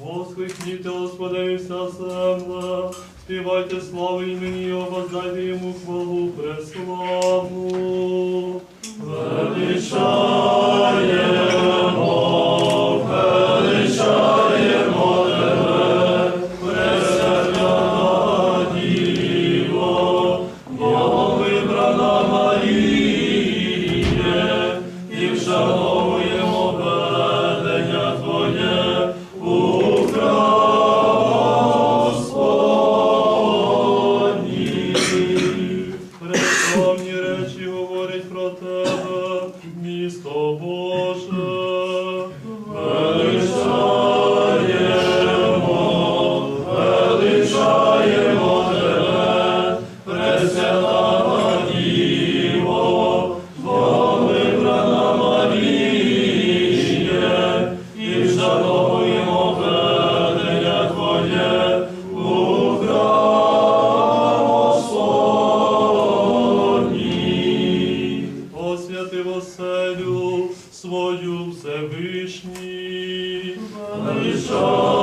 Воскликніте, Господа земля, співайте славу імені Його, воздайте йому хвалу преславну. Величаємо, Doamne, Всевишній. Величаємо,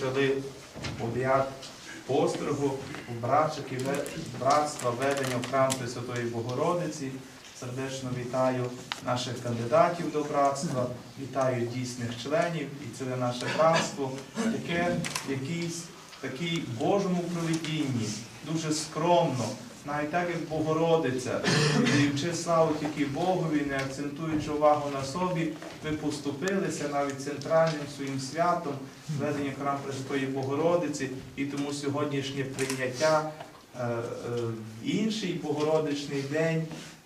Ми розпочали обряд постригу у братчиків братства ведення в храм Пресвятої Богородиці. Сердечно вітаю наших кандидатів до братства, вітаю дійсних членів і ціле наше братство, яке в якійсь Божому провидінні, дуже скромно, навіть так як Богородиця, даючи славу тільки Богові, не акцентуючи увагу на собі, ви поступилися навіть центральним своїм святом ведення храм Пресвятої Богородиці, і тому сьогоднішнє прийняття е, е, інший Богородичний день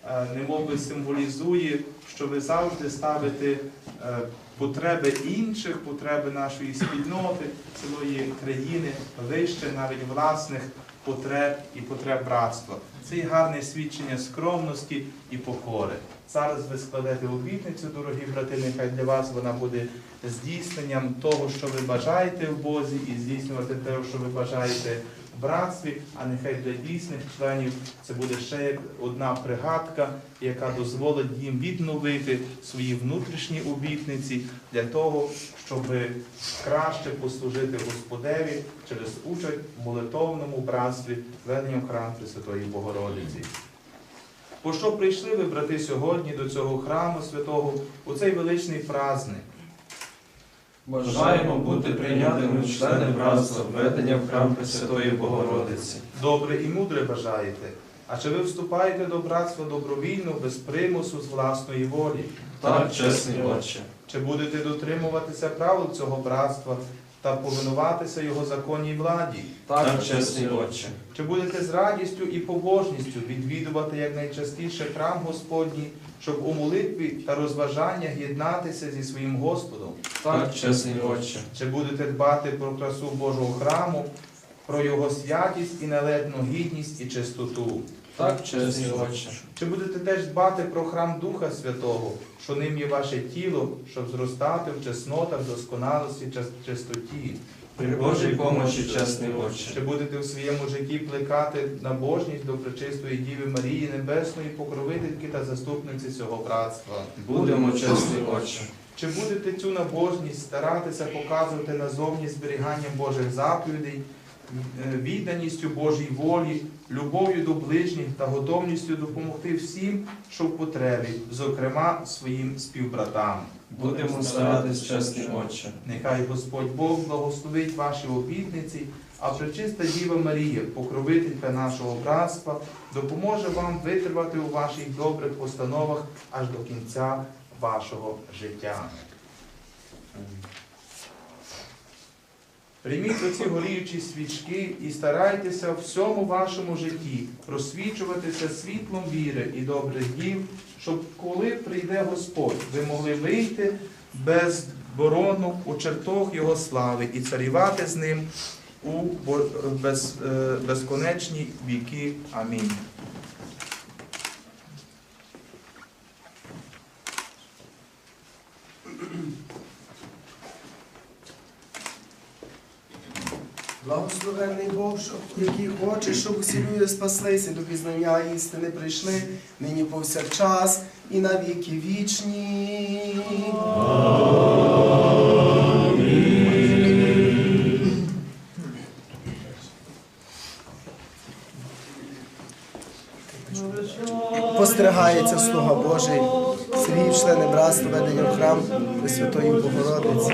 е, немов би символізує, що ви завжди ставите е, потреби інших, потреби нашої спільноти, цілої країни, вище навіть власних потреб і потреб братства. Це і гарне свідчення скромності і покори. Зараз ви складете обітницю, дорогі брати, нехай для вас вона буде здійсненням того, що ви бажаєте в Бозі, і здійснювати те, що ви бажаєте братстві, а нехай для дійсних членів це буде ще одна пригадка, яка дозволить їм відновити свої внутрішні обітниці для того, щоб краще послужити Господеві через участь в молитовному братстві веденням храму Пресвятої Богородиці. По що прийшли ви, брати, сьогодні до цього храму святого у цей величний праздник? Бажаємо бути прийнятими в члени братства введення в храм Пресвятої Богородиці. Добре і мудре бажаєте. А чи ви вступаєте до братства добровільно, без примусу, з власної волі? Так, чесний Отче. Чи будете дотримуватися правил цього братства та повинуватися його законній владі? Так, чесний Отче. Чи будете з радістю і побожністю відвідувати якнайчастіше храм Господній, щоб у молитві та розважаннях єднатися зі своїм Господом? Так, чесний Отче. Чи будете дбати про красу Божого храму, про його святість і належну гідність і чистоту? Так, чесний Отче. Чи будете теж дбати про храм Духа Святого, що ним є ваше тіло, щоб зростати в чеснотах, досконалості, чистоті? При Божій помочі, чесний Чи будете в своєму житті плекати набожність до пречистої Діви Марії Небесної, покровительки та заступниці цього братства? Будемо, чесний Отче. Чи будете цю набожність старатися показувати назовні зберіганням Божих заповідей, відданістю Божій волі, любов'ю до ближніх та готовністю допомогти всім, що в потребі, зокрема своїм співбратам? Будемо старатись, чесний Отче. Нехай Господь Бог благословить ваші обітниці, а пречиста Діва Марія, покровителька нашого братства, допоможе вам витривати у ваших добрих постановах аж до кінця вашого життя. Прийміть оці горіючі свічки і старайтеся в всьому вашому житті просвічуватися світлом віри і добрих діл, щоб коли прийде Господь, ви могли вийти без борону у чертог Його слави і царювати з ним у бо- е, безконечні віки. Амінь. Який хоче, щоб усі люди спаслися до пізнання істини прийшли, нині повсякчас і на віки вічні. Постерігається слуга Божий, Сергій, члени братства, ведення в храм Пресвятої Богородиці.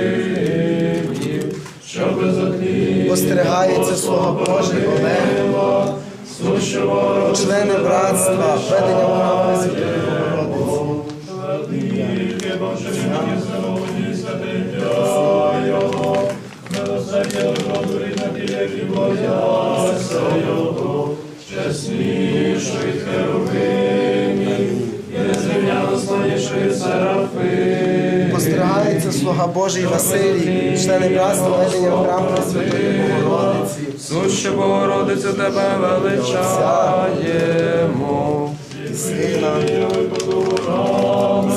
Постерігається слуга Божий Олег, члени братства, ведення в храм Пресвятої Богородиці. Постерігається слуга Божий Василій, члени братства ведення в храм Пресвятої Богородиці. Суще Богородицю тебе величаємо. і Сина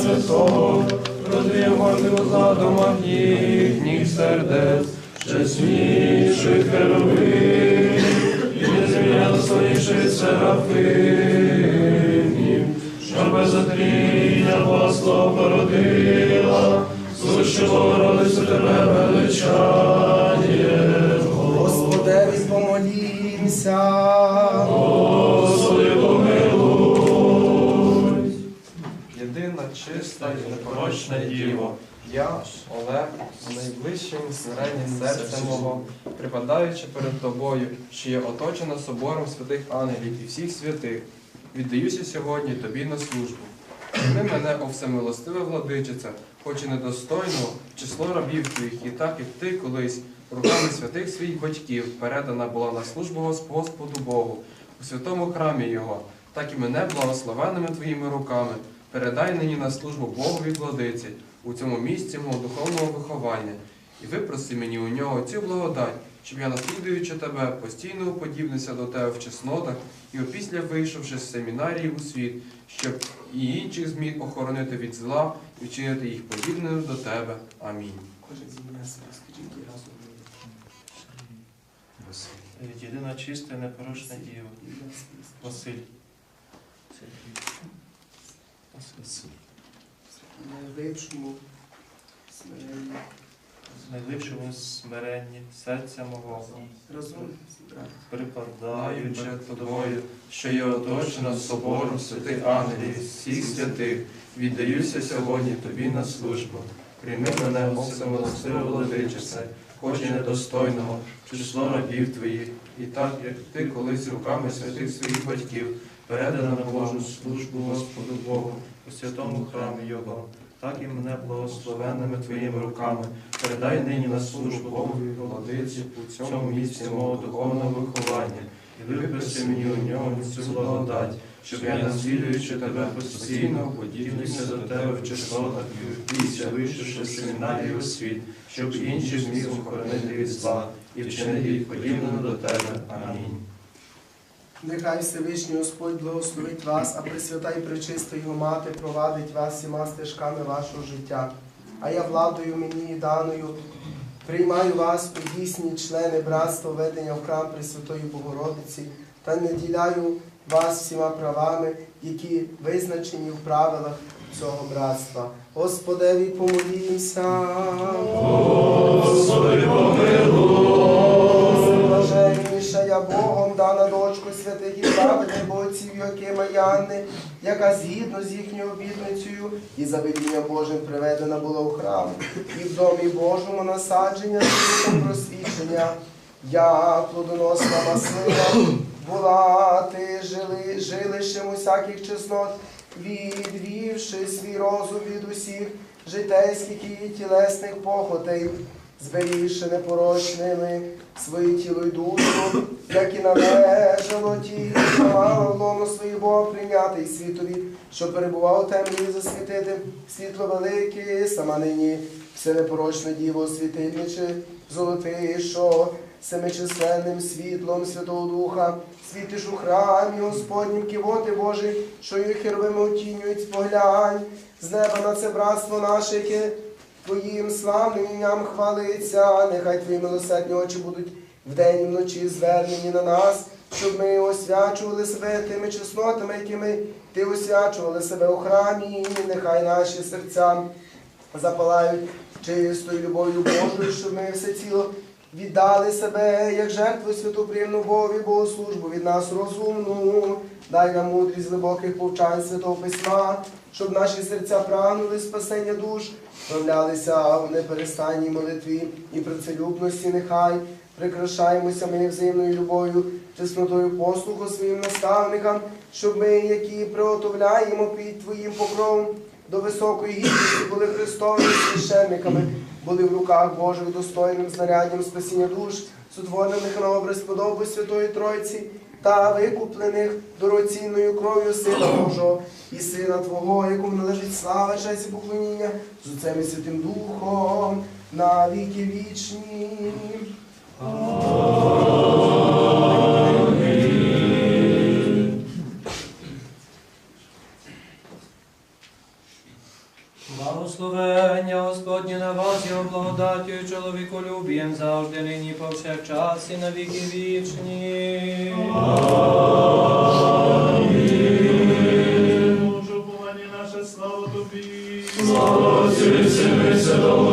Святого, Розвіємо у задумах їхніх сердець, чесніших херовим, і незміряно славніших серафимів, що без отріння Богослов породила, суще Богородицю тебе величає. Господеві помолімся. Господи, помилуй. Єдина, чиста і непорочна Діво, я, Олег, з найближчим смиренням серця мого, припадаючи перед тобою, що є оточена собором святих ангелів і всіх святих, віддаюся сьогодні тобі на службу. Прийми мене, о всемилостиве владичице, хоч і недостойно, в число рабів твоїх, і так як ти колись руками святих своїх батьків передана була на службу Господу Богу у святому храмі Його, так і мене благословенними твоїми руками. Передай нині на службу Богові владиці у цьому місці мого духовного виховання, і випроси мені у нього цю благодать, щоб я, наслідуючи тебе, постійно уподібнився до тебе в чеснотах, і опісля вийшовши з семінарії у світ, щоб і інших зміг охоронити від зла і вчинити їх подібними до тебе. Амінь. Кожен. Єдина чиста і непорочна діва. Ім'я своє скажіть. Василь. Найглибшому смиренні серця мого, припадаючи Даючи тобою, що є оточена собором святих ангелів, всіх святих, віддаюся сьогодні тобі на службу. Прийми мене, о всемилостиве владичице, хоч і недостойного, число рабів твоїх, і так, як ти колись руками святих своїх батьків передана на Божу службу Господу Богу у святому храмі Його, так і мене благословенними твоїми руками передай нині на службу Богові владиці у цьому місці мого духовного виховання, і випроси мені у ньому цю благодать, щоб я, наслідуючи тебе постійно, подібнився до тебе в чеснотах і після вийшовши у світ, щоб інші зміг охоронити від зла і вчинити їх подібними до тебе. Амінь. Нехай Всевишній Господь благословить вас, а Пресвята і Пречиста Його Мати провадить вас всіма стежками вашого життя. А я владою мені і даною приймаю вас у дійсні члени братства ведення в храм Пресвятої Богородиці та наділяю вас всіма правами, які визначені в правилах цього братства. Господеві помолімся. Блаженніша я Богом дана дочку святих і праведних отців Йокима Янни, яка згідно з їхньою обітницею і заведінням Божим приведена була у храм, і в домі Божому насадження світом просвічення. Я плодоносна маслина, була ти жили, жилищем усяких чеснот, відвівши свій розум від усіх житейських і тілесних похотей, зберігши непорочними своє тіло й душу, як і належало ті, що мала в лоно своє Бога прийняти й світові, що перебував у темряві засвітити світло велике, сама нині все непорочне діво світильниче, золотий, що семичисленним світлом Святого Духа, світиш у храмі Господнім кивоти Божий, що їх хервими отінюють, споглянь. З неба на це братство наше, яке Твоїм славним ім'ям хвалиться, нехай Твої милосердні очі будуть вдень і вночі звернені на нас, щоб ми освячували себе тими чеснотами, якими Ти освячували себе у храмі, і нехай наші серця запалають чистою любов'ю Божою, щоб ми все ціло віддали себе як жертву святу приємну Богові, Богослужбу від нас розумну. Дай нам мудрість глибоких повчань Святого Письма, щоб наші серця прагнули спасення душ, справлялися в неперестанній молитві і працелюбності нехай. Прикрашаємося ми взаємною любов'ю, чеснотою послуху своїм наставникам, щоб ми, які приготовляємо під Твоїм покровом до високої гідності, були Христовими священниками, були в руках Божих достойним знаряддям спасіння душ, сотворених на образ подоби Святої Тройці та викуплених дорогоцінною кров'ю Сина Божого і Сина Твого, якому належить слава, честь і поклоніння з Отцем і Святим Духом на віки вічні. Благодаттю і чоловіколюбієм завжди нині повсякчас і на віки вічні. Уповання наше, слава тобі. Христос,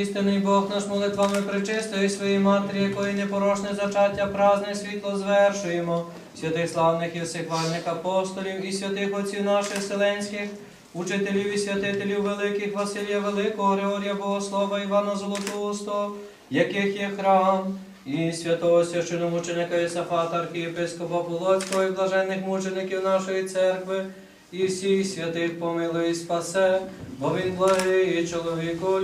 істинний Бог наш молитвами причистої своїй матері, якої непорочне зачаття, праздне світло звершуємо. святих славних і всехвальних апостолів, і святих отців наших вселенських, учителів і святителів великих Василія Великого, Григорія Богослова, Івана Золотоустого, яких є храм, і святого священомученика Ісафата, архієпископа Полоцького і блаженних мучеників нашої церкви, і всіх святих помилуй і спасе, бо він благий і чоловіку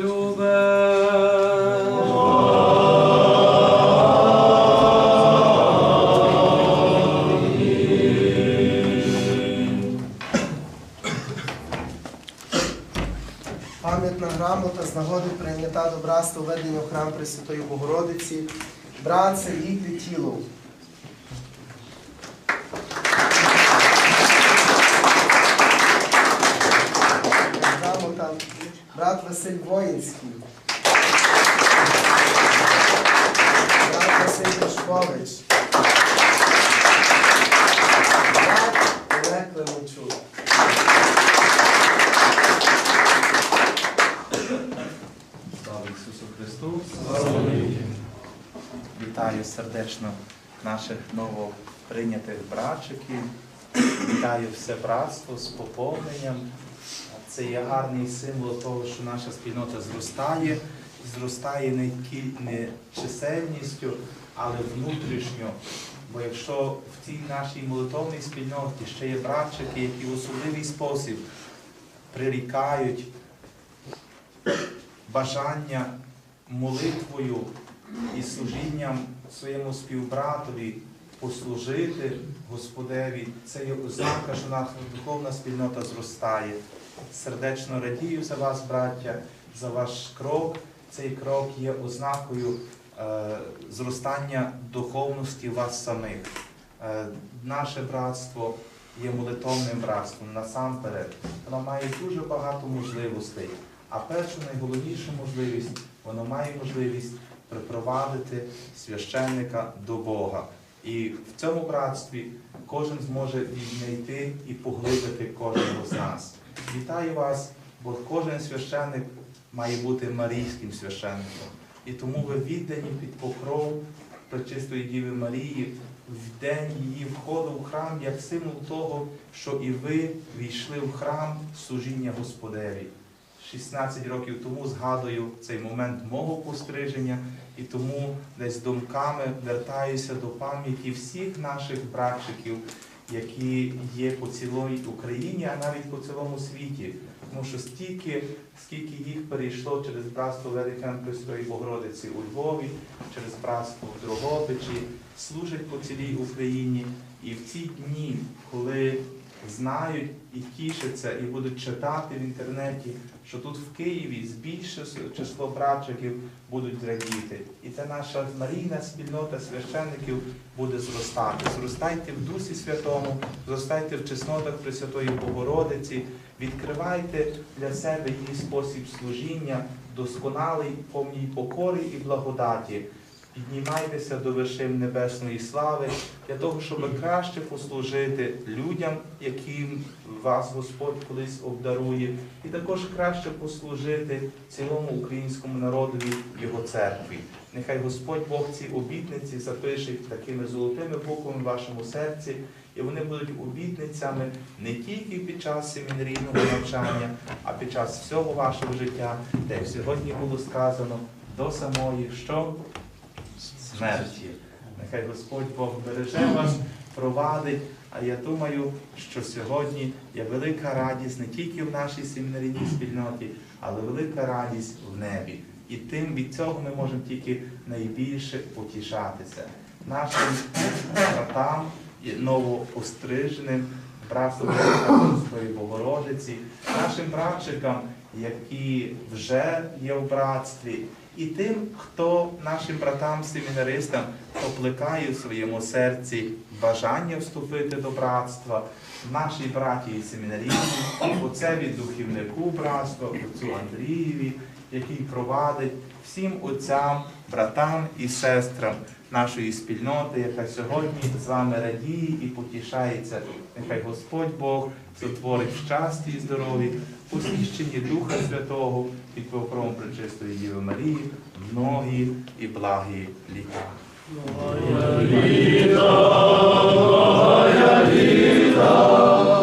Пам'ятна грамота з нагоди прийнята до братства введення в храм Пресвятої Богородиці. Братце, їдьте тіло. Грамота брат Василь Воїнський. Брат Василь Пашкович. Брат Олег Климончук. Слава Ісусу Христу! Вітаю сердечно наших новоприйнятих братчиків. Вітаю все братство з поповненням. Це є гарний символ того, що наша спільнота зростає. Зростає не, не чисельністю, але внутрішньо. Бо якщо в цій нашій молитовній спільноті ще є братчики, які в особливий спосіб прирікають бажання молитвою і служінням своєму співбратові послужити Господеві, це є ознака, що наша духовна спільнота зростає. Сердечно радію за вас, браття, за ваш крок. Цей крок є ознакою е, зростання духовності вас самих. Е, наше братство є молитовним братством насамперед. Воно має дуже багато можливостей. А першу найголовнішу можливість, воно має можливість припровадити священника до Бога. І в цьому братстві кожен зможе віднайти і поглибити кожного з нас. Вітаю вас, бо кожен священник має бути марійським священником. І тому ви віддані під покров Пречистої Діви Марії в день її входу в храм як символ того, що і ви війшли в храм служіння Господеві. 16 років тому згадую цей момент мого постриження, і тому десь думками вертаюся до пам'яті всіх наших братчиків, які є по цілій Україні, а навіть по цілому світі. Тому що стільки, скільки їх перейшло через братство Великан Пресвятої Богородиці у Львові, через братство в Дрогобичі, служать по цілій Україні. І в ці дні, коли знають і тішаться, і будуть читати в інтернеті, що тут в Києві збільшиться число братчиків будуть радіти. І це наша марійна спільнота священників буде зростати. Зростайте в Дусі Святому, зростайте в чеснотах Пресвятої Богородиці, відкривайте для себе її спосіб служіння, досконалий, повній покори і благодаті. Піднімайтеся до вершин небесної слави для того, щоб краще послужити людям, яким вас Господь колись обдарує, і також краще послужити цілому українському народові його церкві. Нехай Господь Бог ці обітниці запише такими золотими буквами в вашому серці, і вони будуть обітницями не тільки під час семінарійного навчання, а під час всього вашого життя, де сьогодні було сказано до самої що смерті. Нехай Господь Бог береже вас, провадить. А я думаю, що сьогодні є велика радість не тільки в нашій семінарійній спільноті, але велика радість в небі. І тим від цього ми можемо тільки найбільше потішатися. Нашим братам, новоостриженим братством Христової Богородиці, нашим братчикам, які вже є в братстві, і тим, хто нашим братам-семінаристам поплекає в своєму серці бажання вступити до братства, нашій братії семінарійні, отцеві духівнику братства, отцю Андрієві, який провадить всім отцям, братам і сестрам нашої спільноти, яка сьогодні з вами радіє і потішається. Нехай Господь Бог сотворить в щасті і здоров'ї, посвященні Духа Святого під покровом Пречистої Діви Марії, многі і благі літа. Моя літа, моя літа.